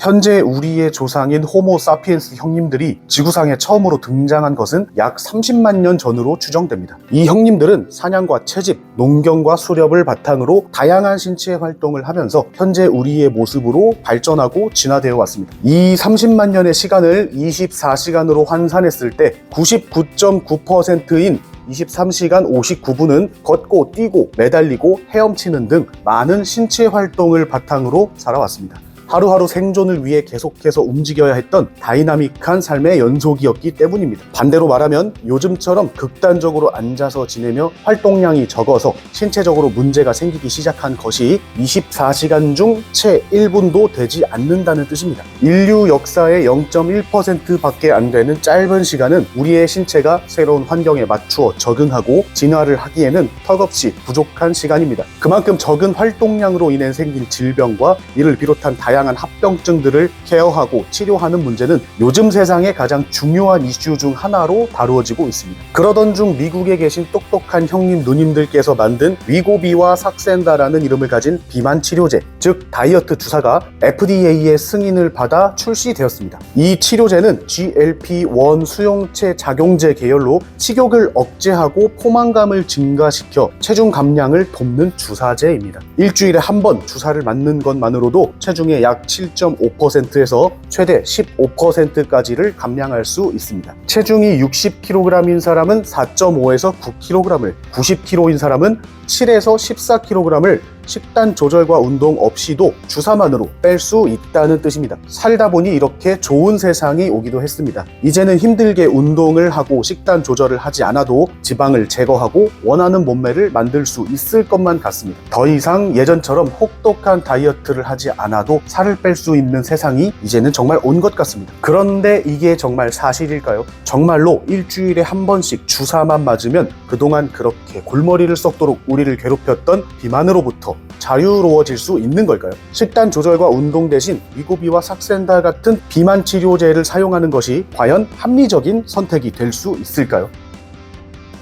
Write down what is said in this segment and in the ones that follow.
현재 우리의 조상인 호모 사피엔스 형님들이 지구상에 처음으로 등장한 것은 약 30만 년 전으로 추정됩니다. 이 형님들은 사냥과 채집, 농경과 수렵을 바탕으로 다양한 신체 활동을 하면서 현재 우리의 모습으로 발전하고 진화되어 왔습니다. 이 30만 년의 시간을 24시간으로 환산했을 때 99.9%인 23시간 59분은 걷고 뛰고 매달리고 헤엄치는 등 많은 신체 활동을 바탕으로 살아왔습니다. 하루하루 생존을 위해 계속해서 움직여야 했던 다이나믹한 삶의 연속이었기 때문입니다. 반대로 말하면 요즘처럼 극단적으로 앉아서 지내며 활동량이 적어서 신체적으로 문제가 생기기 시작한 것이 24시간 중 채 1분도 되지 않는다는 뜻입니다. 인류 역사의 0.1% 밖에 안 되는 짧은 시간은 우리의 신체가 새로운 환경에 맞추어 적응하고 진화를 하기에는 턱없이 부족한 시간입니다. 그만큼 적은 활동량으로 인해 생긴 질병과 이를 비롯한 다양한 합병증들을 케어하고 치료하는 문제는 요즘 세상의 가장 중요한 이슈 중 하나로 다루어지고 있습니다. 그러던 중 미국에 계신 똑똑한 형님 누님들께서 만든 위고비와 삭센다라는 이름을 가진 비만 치료제, 즉 다이어트 주사가 FDA의 승인을 받아 출시되었습니다. 이 치료제는 GLP-1 수용체 작용제 계열로 식욕을 억제하고 포만감을 증가시켜 체중 감량을 돕는 주사제입니다. 일주일에 한 번 주사를 맞는 것만으로도 체중의 약 7.5%에서 최대 15%까지를 감량할 수 있습니다. 체중이 60kg인 사람은 4.5에서 9kg을, 90kg인 사람은 7에서 14kg을 식단 조절과 운동 없이도 주사만으로 뺄 수 있다는 뜻입니다. 살다 보니 이렇게 좋은 세상이 오기도 했습니다. 이제는 힘들게 운동을 하고 식단 조절을 하지 않아도 지방을 제거하고 원하는 몸매를 만들 수 있을 것만 같습니다. 더 이상 예전처럼 혹독한 다이어트를 하지 않아도 살을 뺄 수 있는 세상이 이제는 정말 온 것 같습니다. 그런데 이게 정말 사실일까요? 정말로 일주일에 한 번씩 주사만 맞으면 그동안 그렇게 골머리를 썩도록 우리를 괴롭혔던 비만으로부터 자유로워질 수 있는 걸까요? 식단 조절과 운동 대신 위고비와 삭센다 같은 비만 치료제를 사용하는 것이 과연 합리적인 선택이 될 수 있을까요?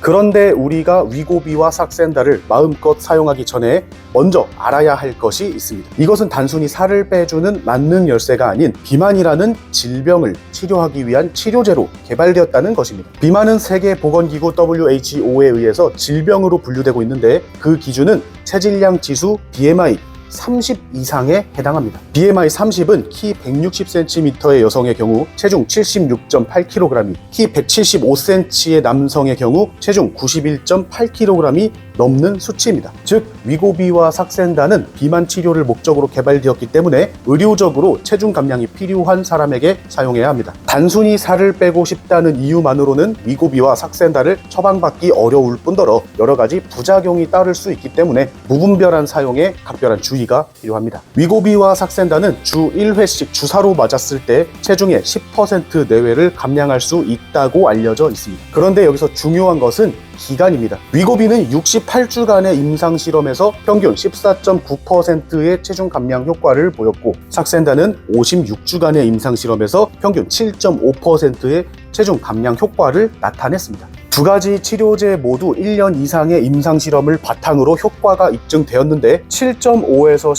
그런데 우리가 위고비와 삭센다를 마음껏 사용하기 전에 먼저 알아야 할 것이 있습니다. 이것은 단순히 살을 빼주는 만능 열쇠가 아닌 비만이라는 질병을 치료하기 위한 치료제로 개발되었다는 것입니다. 비만은 세계보건기구 WHO에 의해서 질병으로 분류되고 있는데 그 기준은 체질량 지수 BMI 30 이상에 해당합니다. BMI 30은 키 160cm의 여성의 경우 체중 76.8kg이, 키 175cm의 남성의 경우 체중 91.8kg이 넘는 수치입니다. 즉 위고비와 삭센다는 비만 치료를 목적으로 개발되었기 때문에 의료적으로 체중 감량이 필요한 사람에게 사용해야 합니다. 단순히 살을 빼고 싶다는 이유만으로는 위고비와 삭센다를 처방받기 어려울 뿐더러 여러 가지 부작용이 따를 수 있기 때문에 무분별한 사용에 각별한 주의가 필요합니다. 위고비와 삭센다는 주 1회씩 주사로 맞았을 때 체중의 10% 내외를 감량할 수 있다고 알려져 있습니다. 그런데 여기서 중요한 것은 기간입니다. 위고비는 68주간의 임상 실험에서 평균 14.9%의 체중 감량 효과를 보였고 삭센다는 56주간의 임상 실험에서 평균 7.5%의 체중 감량 효과를 나타냈습니다. 두 가지 치료제 모두 1년 이상의 임상 실험을 바탕으로 효과가 입증되었는데 7.5에서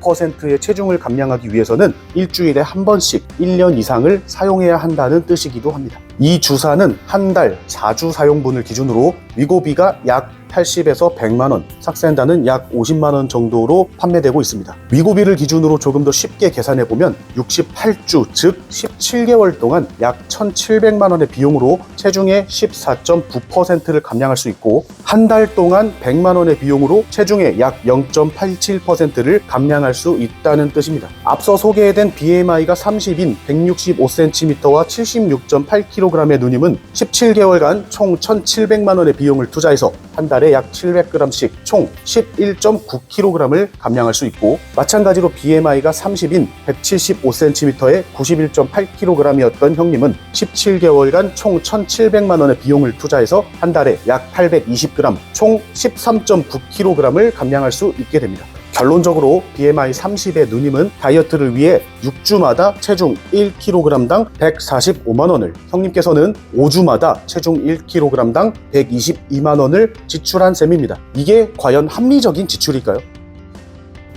15%의 체중을 감량하기 위해서는 일주일에 한 번씩 1년 이상을 사용해야 한다는 뜻이기도 합니다. 이 주사는 한 달 4주 사용분을 기준으로 위고비가 약 80에서 100만 원, 삭센다는 약 50만 원 정도로 판매되고 있습니다. 위고비를 기준으로 조금 더 쉽게 계산해 보면 68주, 즉 17개월 동안 약 1,700만 원의 비용으로 체중의 14.9%를 감량할 수 있고 한 달 동안 100만 원의 비용으로 체중의 약 0.87%를 감량할 수 있다는 뜻입니다. 앞서 소개된 BMI가 30인 165cm와 76.8kg의 누님은 17개월간 총 1,700만 원의 비용을 투자해서 한 달에 약 700g씩 총 11.9kg을 감량할 수 있고 마찬가지로 BMI가 30인 175cm에 91.8kg이었던 형님은 17개월간 총 1,700만 원의 비용을 투자해서 한 달에 약 820g 총 13.9kg을 감량할 수 있게 됩니다. 결론적으로 BMI 30의 누님은 다이어트를 위해 6주마다 체중 1kg당 145만 원을, 형님께서는 5주마다 체중 1kg당 122만 원을 지출한 셈입니다. 이게 과연 합리적인 지출일까요?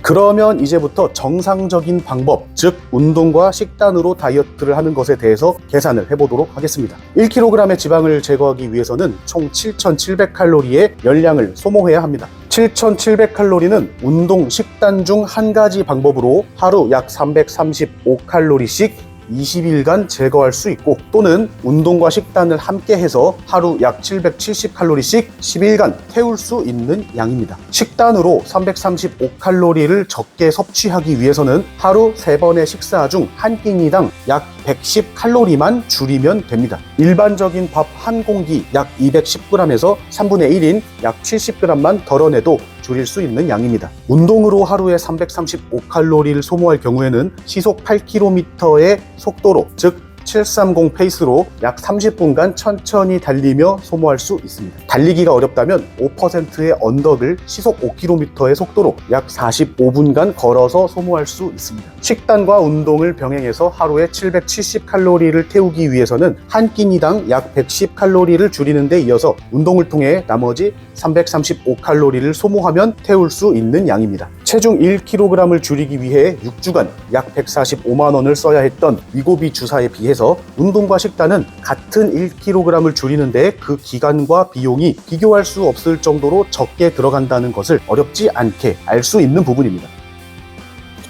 그러면 이제부터 정상적인 방법, 즉 운동과 식단으로 다이어트를 하는 것에 대해서 계산을 해보도록 하겠습니다. 1kg의 지방을 제거하기 위해서는 총 7,700칼로리의 열량을 소모해야 합니다. 7,700칼로리는 운동, 식단 중 한 가지 방법으로 하루 약 335칼로리씩 20일간 제거할 수 있고 또는 운동과 식단을 함께 해서 하루 약 770칼로리씩 10일간 태울 수 있는 양입니다. 식단으로 335칼로리를 적게 섭취하기 위해서는 하루 3번의 식사 중 한 끼니당 약 110칼로리만 줄이면 됩니다. 일반적인 밥 한 공기 약 210g에서 3분의 1인 약 70g만 덜어내도 줄일 수 있는 양입니다. 운동으로 하루에 335칼로리를 소모할 경우에는 시속 8km의 속도로 즉 730 페이스로 약 30분간 천천히 달리며 소모할 수 있습니다. 달리기가 어렵다면 5%의 언덕을 시속 5km의 속도로 약 45분간 걸어서 소모할 수 있습니다. 식단과 운동을 병행해서 하루에 770칼로리를 태우기 위해서는 한 끼니당 약 110칼로리를 줄이는 데 이어서 운동을 통해 나머지 335칼로리를 소모하면 태울 수 있는 양입니다. 체중 1kg을 줄이기 위해 6주간 약 145만 원을 써야 했던 위고비 주사에 비해서 운동과 식단은 같은 1kg을 줄이는데 그 기간과 비용이 비교할 수 없을 정도로 적게 들어간다는 것을 어렵지 않게 알 수 있는 부분입니다.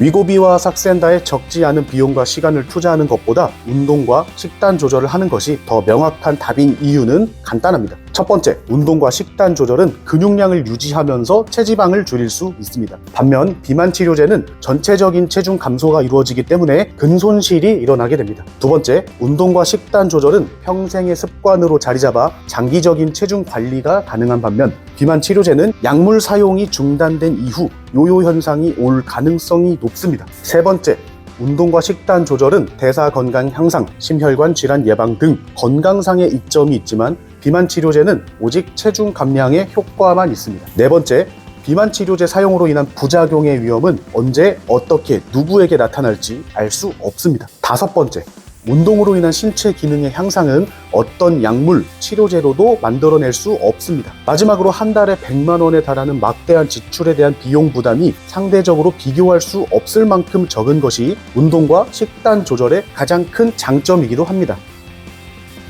위고비와 삭센다에 적지 않은 비용과 시간을 투자하는 것보다 운동과 식단 조절을 하는 것이 더 명확한 답인 이유는 간단합니다. 첫 번째, 운동과 식단 조절은 근육량을 유지하면서 체지방을 줄일 수 있습니다. 반면 비만 치료제는 전체적인 체중 감소가 이루어지기 때문에 근손실이 일어나게 됩니다. 두 번째, 운동과 식단 조절은 평생의 습관으로 자리 잡아 장기적인 체중 관리가 가능한 반면 비만 치료제는 약물 사용이 중단된 이후 요요 현상이 올 가능성이 높습니다. 세 번째, 운동과 식단 조절은 대사 건강 향상, 심혈관 질환 예방 등 건강상의 이점이 있지만 비만 치료제는 오직 체중 감량에 효과만 있습니다. 네 번째, 비만 치료제 사용으로 인한 부작용의 위험은 언제 어떻게 누구에게 나타날지 알 수 없습니다. 다섯 번째, 운동으로 인한 신체 기능의 향상은 어떤 약물, 치료제로도 만들어낼 수 없습니다. 마지막으로 한 달에 100만 원에 달하는 막대한 지출에 대한 비용 부담이 상대적으로 비교할 수 없을 만큼 적은 것이 운동과 식단 조절의 가장 큰 장점이기도 합니다.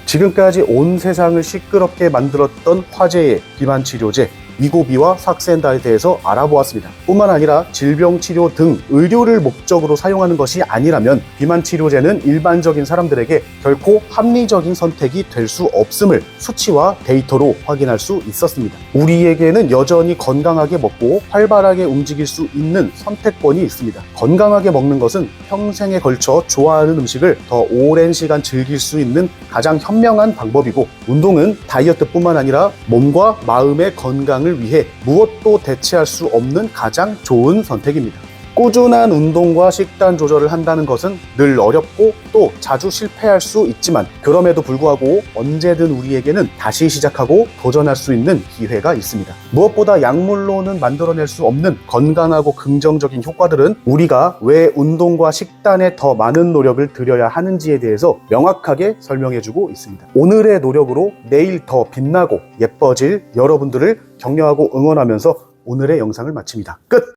지금까지 온 세상을 시끄럽게 만들었던 화제의 비만 치료제 위고비와 삭센다에 대해서 알아보았습니다. 뿐만 아니라 질병 치료 등 의료를 목적으로 사용하는 것이 아니라면 비만 치료제는 일반적인 사람들에게 결코 합리적인 선택이 될 수 없음을 수치와 데이터로 확인할 수 있었습니다. 우리에게는 여전히 건강하게 먹고 활발하게 움직일 수 있는 선택권이 있습니다. 건강하게 먹는 것은 평생에 걸쳐 좋아하는 음식을 더 오랜 시간 즐길 수 있는 가장 현명한 방법이고 운동은 다이어트뿐만 아니라 몸과 마음의 건강 을 위해 무엇도 대체할 수 없는 가장 좋은 선택입니다. 꾸준한 운동과 식단 조절을 한다는 것은 늘 어렵고 또 자주 실패할 수 있지만 그럼에도 불구하고 언제든 우리에게는 다시 시작하고 도전할 수 있는 기회가 있습니다. 무엇보다 약물로는 만들어낼 수 없는 건강하고 긍정적인 효과들은 우리가 왜 운동과 식단에 더 많은 노력을 들여야 하는지에 대해서 명확하게 설명해주고 있습니다. 오늘의 노력으로 내일 더 빛나고 예뻐질 여러분들을 격려하고 응원하면서 오늘의 영상을 마칩니다. 끝!